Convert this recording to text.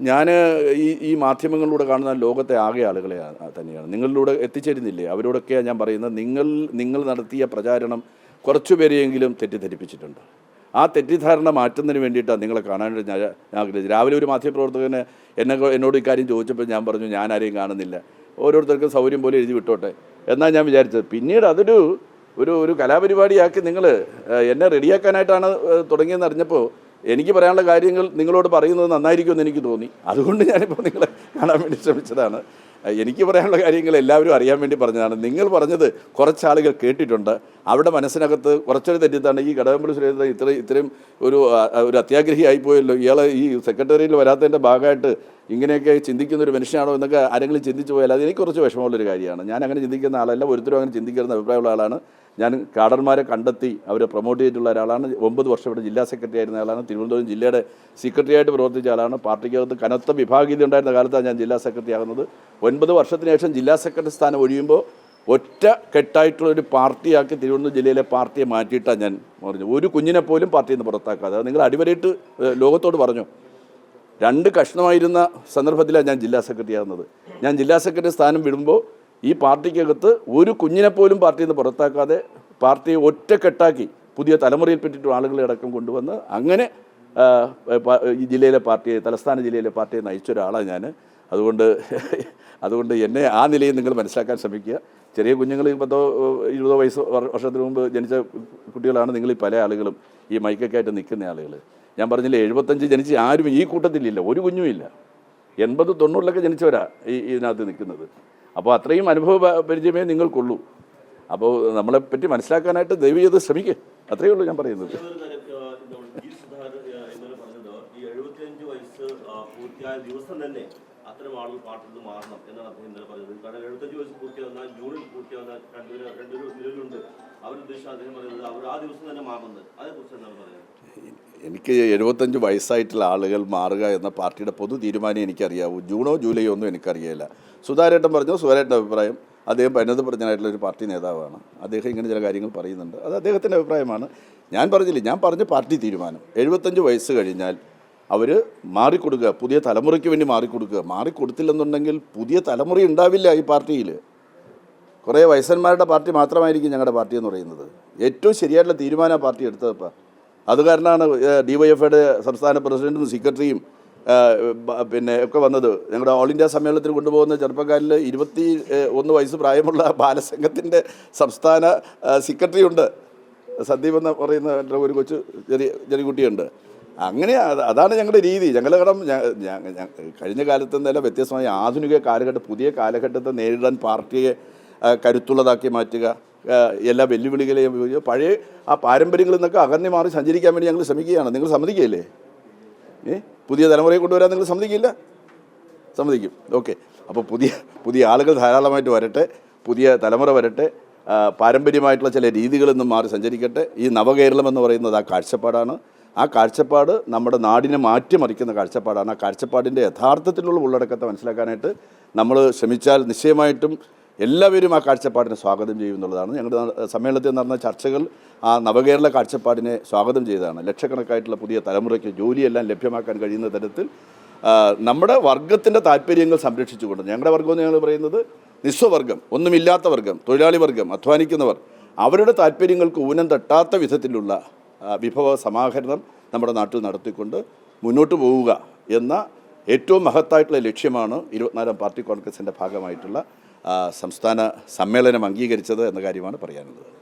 ഞാൻ ഈ ഈ മാധ്യമങ്ങളിലൂടെ കാണുന്ന ലോകത്തെ ആകെ ആളുകളെ തന്നെയാണ്. നിങ്ങളിലൂടെ എത്തിച്ചേരുന്നില്ലേ? അവരോടൊക്കെയാണ് ഞാൻ പറയുന്നത്. നിങ്ങൾ നിങ്ങൾ നടത്തിയ പ്രചാരണം കുറച്ചു പേരെയെങ്കിലും തെറ്റിദ്ധരിപ്പിച്ചിട്ടുണ്ട്. ആ തെറ്റിദ്ധാരണ മാറ്റുന്നതിന് വേണ്ടിയിട്ടാണ് നിങ്ങളെ കാണാനായിട്ട് ഞാൻ ആഗ്രഹിച്ചത്. രാവിലെ ഒരു മാധ്യമപ്രവർത്തകന് എന്നെ എന്നോട് ഇക്കാര്യം ചോദിച്ചപ്പോൾ ഞാൻ പറഞ്ഞു ഞാൻ ആരെയും കാണുന്നില്ല. ഓരോരുത്തർക്കും സൗകര്യം പോലെ എഴുതി വിട്ടോട്ടെ. എന്നാണ് ഞാൻ വിചാരിച്ചത്. പിന്നീട് അതൊരു ഒരു ഒരു കലാപരിപാടിയാക്കി നിങ്ങൾ എന്നെ റെഡിയാക്കാനായിട്ടാണ് തുടങ്ങിയെന്ന് അറിഞ്ഞപ്പോൾ എനിക്ക് പറയാനുള്ള കാര്യങ്ങൾ നിങ്ങളോട് പറയുന്നത് നന്നായിരിക്കുമെന്ന് എനിക്ക് തോന്നി. അതുകൊണ്ട് ഞാനിപ്പോൾ നിങ്ങളെ കാണാൻ വേണ്ടി ശ്രമിച്ചതാണ്. എനിക്ക് പറയാനുള്ള കാര്യങ്ങൾ എല്ലാവരും അറിയാൻ വേണ്ടി പറഞ്ഞതാണ്. നിങ്ങൾ പറഞ്ഞത് കുറച്ചാളുകൾ കേട്ടിട്ടുണ്ട്. അവിടെ മനസ്സിനകത്ത് കുറച്ചൊരു തെറ്റിത്താണ് ഈ കടകമ്പള്ളി സുരേന്ദ്രൻ ഇത്ര ഇത്രയും ഒരു ഒരു അത്യാഗ്രഹി ആയിപ്പോയല്ലോ. ഇയാളെ ഈ സെക്രട്ടറിയിൽ വരാത്തതിന്റെ ഭാഗമായിട്ട് ഇങ്ങനെയൊക്കെ ചിന്തിക്കുന്ന ഒരു മനുഷ്യനാണോ എന്നൊക്കെ ആരെങ്കിലും ചിന്തിച്ചു പോയാൽ അത് എനിക്ക് കുറച്ച് വിഷമമുള്ളൊരു കാര്യമാണ്. ഞാൻ അങ്ങനെ ചിന്തിക്കുന്ന ആളല്ല ഒരുത്തരും അങ്ങനെ ചിന്തിക്കുന്ന അഭിപ്രായമുള്ള ആളാണ്. ഞാൻ കാഡർമാരെ കണ്ടെത്തി അവരെ പ്രൊമോട്ട് ചെയ്തിട്ടുള്ള ഒരാളാണ്. ഒമ്പത് വർഷം ഇവിടെ ജില്ലാ സെക്രട്ടറി ആയിരുന്ന ആളാണ്. തിരുവനന്തപുരം ജില്ലയുടെ സെക്രട്ടറി ആയിട്ട് പ്രവർത്തിച്ച ആളാണ്. പാർട്ടിക്കകത്ത് കനത്ത വിഭാഗീയത ഉണ്ടായിരുന്ന കാലത്താണ് ഞാൻ ജില്ലാ സെക്രട്ടറി ആകുന്നത്. ഒൻപത് വർഷത്തിന് ശേഷം ജില്ലാ സെക്രട്ടറി സ്ഥാനം ഒഴിയുമ്പോൾ ഒറ്റ കെട്ടായിട്ടുള്ള ഒരു പാർട്ടിയാക്കി തിരുവനന്തപുരം ജില്ലയിലെ പാർട്ടിയെ മാറ്റിയിട്ടാണ് ഞാൻ പറഞ്ഞു. ഒരു കുഞ്ഞിനെ പോലും പാർട്ടിയിൽ നിന്ന് പുറത്താക്കാതെ. നിങ്ങൾ അടിവരയിട്ട് ലോകത്തോട് പറഞ്ഞു. രണ്ട് കഷ്ണമായിരുന്ന സന്ദർഭത്തിലാണ് ഞാൻ ജില്ലാ സെക്രട്ടറി ആകുന്നത്. ഞാൻ ജില്ലാ സെക്രട്ടറി സ്ഥാനം വിടുമ്പോൾ ഈ പാർട്ടിക്കകത്ത് ഒരു കുഞ്ഞിനെ പോലും പാർട്ടിയിൽ നിന്ന് പുറത്താക്കാതെ പാർട്ടിയെ ഒറ്റക്കെട്ടാക്കി പുതിയ തലമുറയിൽ പറ്റിയിട്ട് ആളുകളെ അടക്കം കൊണ്ടുവന്ന് അങ്ങനെ ഈ ജില്ലയിലെ പാർട്ടിയെ തലസ്ഥാന ജില്ലയിലെ പാർട്ടിയെ നയിച്ച ഒരാളാണ് ഞാൻ. അതുകൊണ്ട് അതുകൊണ്ട് എന്നെ ആ നിലയിൽ നിങ്ങൾ മനസ്സിലാക്കാൻ ശ്രമിക്കുക. ചെറിയ കുഞ്ഞുങ്ങൾ പത്തോ ഇരുപതോ വയസ്സ് വർഷത്തിന് മുമ്പ് ജനിച്ച കുട്ടികളാണ് നിങ്ങൾ ഈ പല ആളുകളും ഈ മൈക്കൊക്കെ ആയിട്ട് നിൽക്കുന്ന ആളുകൾ. ഞാൻ പറഞ്ഞില്ലേ എഴുപത്തഞ്ച് ജനിച്ച് ആരും ഈ കൂട്ടത്തിലില്ല ഒരു കുഞ്ഞുമില്ല. എൺപത് തൊണ്ണൂറിലൊക്കെ ജനിച്ചവരാ ഈ ഇതിനകത്ത് നിൽക്കുന്നത്. അപ്പോൾ അത്രയും അനുഭവ പരിചയമേ നിങ്ങൾക്കുള്ളൂ. അപ്പോൾ നമ്മളെ പറ്റി മനസ്സിലാക്കാനായിട്ട് ദയവ് ചെയ്ത് ശ്രമിക്കുക അത്രയേ ഉള്ളൂ ഞാൻ പറയുന്നത്. പൂർത്തിയായ ദിവസം തന്നെ എന്നാണ് അദ്ദേഹം പറഞ്ഞത്. കാരണം എഴുപത്തഞ്ച് വയസ്സ് പൂർത്തിയാവുന്ന പൂർത്തിയാവുന്ന പറയുന്നത് അവർ ആ ദിവസം തന്നെ മാറുന്നത്. അതേക്കുറിച്ച് പറയുന്നത് എനിക്ക് എഴുപത്തഞ്ച് വയസ്സായിട്ടുള്ള ആളുകൾ മാറുക എന്ന പാർട്ടിയുടെ പൊതു തീരുമാനം എനിക്കറിയാവൂ. ജൂണോ ജൂലൈയോ ഒന്നും എനിക്കറിയില്ല സുധാരേട്ടൻ പറഞ്ഞു? സുധാരേട്ടന്റെ അഭിപ്രായം. അദ്ദേഹം പരിണത പ്രജ്ഞനായിട്ടുള്ള ഒരു പാർട്ടി നേതാവാണ്. അദ്ദേഹം ഇങ്ങനെ ചില കാര്യങ്ങൾ പറയുന്നുണ്ട്. അത് അദ്ദേഹത്തിന്റെ അഭിപ്രായമാണ്. ഞാൻ പറഞ്ഞില്ല ഞാൻ പറഞ്ഞ പാർട്ടി തീരുമാനം. എഴുപത്തഞ്ച് വയസ്സ് കഴിഞ്ഞാൽ അവർ മാറിക്കൊടുക്കുക പുതിയ തലമുറയ്ക്ക് വേണ്ടി മാറിക്കൊടുക്കുക. മാറിക്കൊടുത്തില്ലെന്നുണ്ടെങ്കിൽ പുതിയ തലമുറ ഉണ്ടാവില്ല ഈ പാർട്ടിയിൽ. കുറേ വയസ്സന്മാരുടെ പാർട്ടി മാത്രമായിരിക്കും ഞങ്ങളുടെ പാർട്ടി എന്ന് പറയുന്നത്. ഏറ്റവും ശരിയായിട്ടുള്ള തീരുമാനം പാർട്ടി എടുത്തതപ്പോൾ അത് കാരണമാണ് ഡി വൈ എഫ് ഐയുടെ സംസ്ഥാന പ്രസിഡന്റും സെക്രട്ടറിയും പിന്നെ ഒക്കെ വന്നത്. ഞങ്ങളുടെ ഓൾ ഇന്ത്യ സമ്മേളനത്തിൽ കൊണ്ടുപോകുന്ന ചെറുപ്പക്കാരിൽ ഇരുപത്തി ഒന്ന് വയസ്സ് പ്രായമുള്ള ബാലസംഘത്തിന്റെ സംസ്ഥാന സെക്രട്ടറി ഉണ്ട് സന്ദീപ് എന്ന് പറയുന്ന ഒരു കൊച്ചു ചെറിയ ചെറിയ കുട്ടിയുണ്ട് അങ്ങനെ അതാണ് ഞങ്ങളുടെ രീതി. ഞങ്ങളുടെ കടം കഴിഞ്ഞ കാലത്ത് നിന്നെല്ലാം വ്യത്യസ്തമായ ആധുനിക കാലഘട്ടം പുതിയ കാലഘട്ടത്തെ നേരിടാൻ പാർട്ടിയെ കരുത്തുള്ളതാക്കി മാറ്റുക. എല്ലാ വെല്ലുവിളികളെയും പഴയ ആ പാരമ്പര്യങ്ങളിൽ നിന്നൊക്കെ അകന്നി മാറി സഞ്ചരിക്കാൻ വേണ്ടി ഞങ്ങൾ ശ്രമിക്കുകയാണ്. നിങ്ങൾ സമ്മതിക്കുകയില്ലേ? ഏ? പുതിയ തലമുറയെ കൊണ്ടുവരാൻ നിങ്ങൾ സമ്മതിക്കില്ല? സമ്മതിക്കും. ഓക്കെ. അപ്പോൾ പുതിയ പുതിയ ആളുകൾ ധാരാളമായിട്ട് വരട്ടെ. പുതിയ തലമുറ വരട്ടെ. പാരമ്പര്യമായിട്ടുള്ള ചില രീതികളിൽ നിന്നും മാറി സഞ്ചരിക്കട്ടെ. ഈ നവകേരളം എന്ന് പറയുന്നത് ആ കാഴ്ചപ്പാടാണ്. ആ കാഴ്ചപ്പാട് നമ്മുടെ നാടിനെ മാറ്റിമറിക്കുന്ന കാഴ്ചപ്പാടാണ്. ആ കാഴ്ചപ്പാടിന്റെ യഥാർത്ഥത്തിലുള്ള ഉള്ളടക്കത്തെ മനസ്സിലാക്കാനായിട്ട് നമ്മൾ ശ്രമിച്ചാൽ നിശ്ചയമായിട്ടും എല്ലാവരും ആ കാഴ്ചപ്പാടിനെ സ്വാഗതം ചെയ്യുമെന്നുള്ളതാണ്. ഞങ്ങളുടെ സമ്മേളനത്തിൽ നടന്ന ചർച്ചകൾ ആ നവകേരള കാഴ്ചപ്പാടിനെ സ്വാഗതം ചെയ്തതാണ്. ലക്ഷക്കണക്കായിട്ടുള്ള പുതിയ തലമുറയ്ക്ക് ജോലിയെല്ലാം ലഭ്യമാക്കാൻ കഴിയുന്ന തരത്തിൽ നമ്മുടെ വർഗത്തിന്റെ താല്പര്യങ്ങൾ സംരക്ഷിച്ചുകൊണ്ട് ഞങ്ങളുടെ വർഗം എന്ന് ഞങ്ങൾ പറയുന്നത് നിസ്വവർഗം ഒന്നുമില്ലാത്ത വർഗം തൊഴിലാളി വർഗം അധ്വാനിക്കുന്നവർ അവരുടെ താല്പര്യങ്ങൾക്ക് ഊനം തട്ടാത്ത വിധത്തിലുള്ള വിഭവ സമാഹരണം നമ്മുടെ നാട്ടിൽ നടത്തിക്കൊണ്ട് മുന്നോട്ട് പോവുക എന്ന ഏറ്റവും മഹത്തായിട്ടുള്ള ലക്ഷ്യമാണ് ഇരുപത്തിനാലാം പാർട്ടി കോൺഗ്രസിന്റെ ഭാഗമായിട്ടുള്ള സംസ്ഥാന സമ്മേളനം അംഗീകരിച്ചത് എന്ന കാര്യമാണ് പറയാനുള്ളത്.